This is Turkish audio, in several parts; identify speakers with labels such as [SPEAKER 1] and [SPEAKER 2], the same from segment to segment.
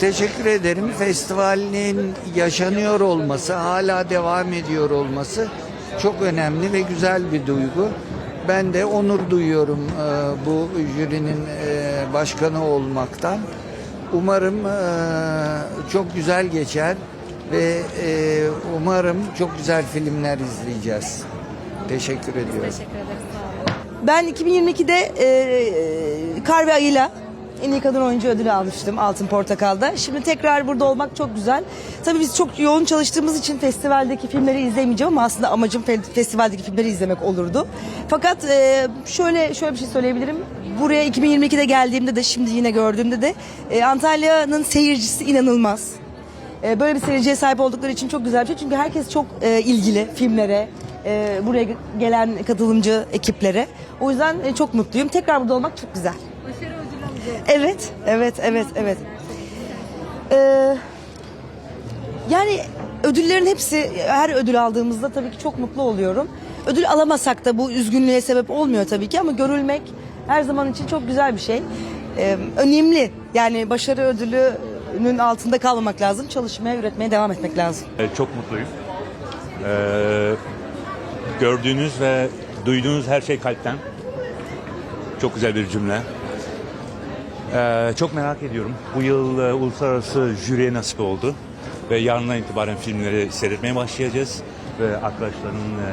[SPEAKER 1] teşekkür ederim. Festivalin yaşanıyor olması, hala devam ediyor olması çok önemli ve güzel bir duygu. Ben de onur duyuyorum e, bu jürinin e, başkanı olmaktan. Umarım e, çok güzel geçer ve umarım çok güzel filmler izleyeceğiz. Teşekkür ediyorum.
[SPEAKER 2] Teşekkür ederiz.
[SPEAKER 3] Ben 2022'de e, Kar ve Ayı'la en iyi kadın oyuncu ödülü almıştım Altın Portakal'da. Şimdi tekrar burada olmak çok güzel. Tabii biz çok yoğun çalıştığımız için festivaldeki filmleri izleyemeyeceğim ama aslında amacım fe- festivaldeki filmleri izlemek olurdu. Fakat e, şöyle şöyle bir şey söyleyebilirim. Buraya 2022'de geldiğimde de şimdi yine gördüğümde de e, Antalya'nın seyircisi inanılmaz. E, Böyle bir seyirciye sahip oldukları için çok güzel bir şey. Çünkü herkes çok e, ilgili filmlere, e, buraya gelen katılımcı ekiplere. O yüzden e, çok mutluyum. Tekrar burada olmak çok güzel. Evet, evet, evet, evet. Ee, yani ödüllerin hepsi, her ödül aldığımızda tabii ki çok mutlu oluyorum. Ödül alamasak da bu üzgünlüğe sebep olmuyor tabii ki ama görülmek her zaman için çok güzel bir şey. Ee, önemli. Yani başarı ödülünün altında kalmamak lazım. Çalışmaya, üretmeye devam etmek lazım.
[SPEAKER 4] Ee, Çok mutluyum. Ee, gördüğünüz ve duyduğunuz her şey kalpten. Çok güzel bir cümle. Ee, çok merak ediyorum. Bu yıl e, uluslararası jüriye nasip oldu. Ve yarından itibaren filmleri seyretmeye başlayacağız. Ve arkadaşların e,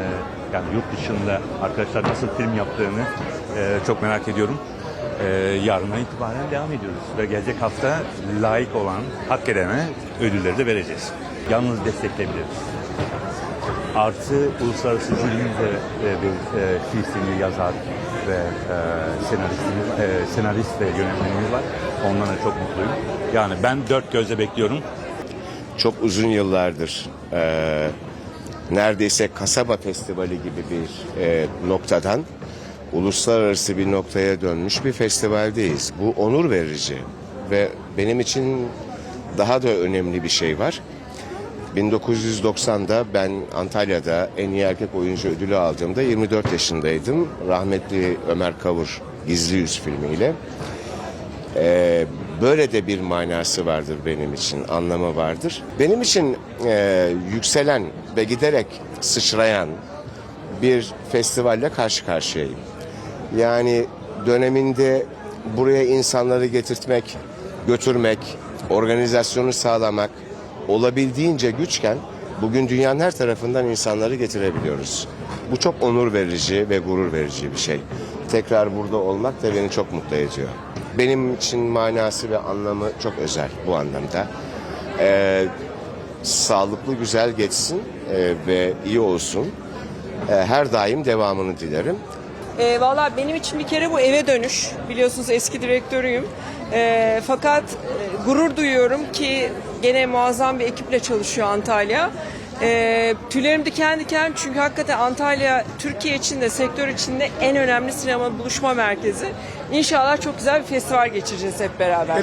[SPEAKER 4] yani yurt dışında arkadaşlar nasıl film yaptığını e, çok merak ediyorum. Ee, yarından itibaren devam ediyoruz. Ve gelecek hafta layık olan, hak edene ödülleri de vereceğiz. Yalnız destekleyebiliriz. Artı uluslararası jürinin de e, bir e, filsini yazar ve e, senaristimiz, e, senarist ve yönetmenimiz var. Ondan da çok mutluyum. Yani ben dört gözle bekliyorum.
[SPEAKER 5] çok uzun yıllardır e, neredeyse kasaba festivali gibi bir e, noktadan uluslararası bir noktaya dönmüş bir festivaldeyiz. Bu onur verici ve benim için daha da önemli bir şey var. 1990'da ben Antalya'da en iyi erkek oyuncu ödülü aldığımda 24 yaşındaydım. Rahmetli Ömer Kavur Gizli Yüz filmiyle. Ee, böyle de bir manası vardır benim için, anlamı vardır. Benim için e, yükselen ve giderek sıçrayan bir festivalle karşı karşıyayım. Yani döneminde buraya insanları getirtmek, götürmek, organizasyonu sağlamak olabildiğince güçken bugün dünyanın her tarafından insanları getirebiliyoruz. Bu çok onur verici ve gurur verici bir şey. Tekrar burada olmak da beni çok mutlu ediyor. Benim için manası ve anlamı çok özel bu anlamda. Ee, sağlıklı güzel geçsin e, ve iyi olsun. Ee, her daim devamını dilerim.
[SPEAKER 6] E, Valla benim için bir kere bu eve dönüş. Biliyorsunuz eski direktörüyüm. E, fakat e, gurur duyuyorum ki gene muazzam bir ekiple çalışıyor Antalya. E, tüylerim diken diken çünkü hakikaten Antalya Türkiye için de sektör için de en önemli sinema buluşma merkezi. İnşallah çok güzel bir festival geçireceğiz hep beraber.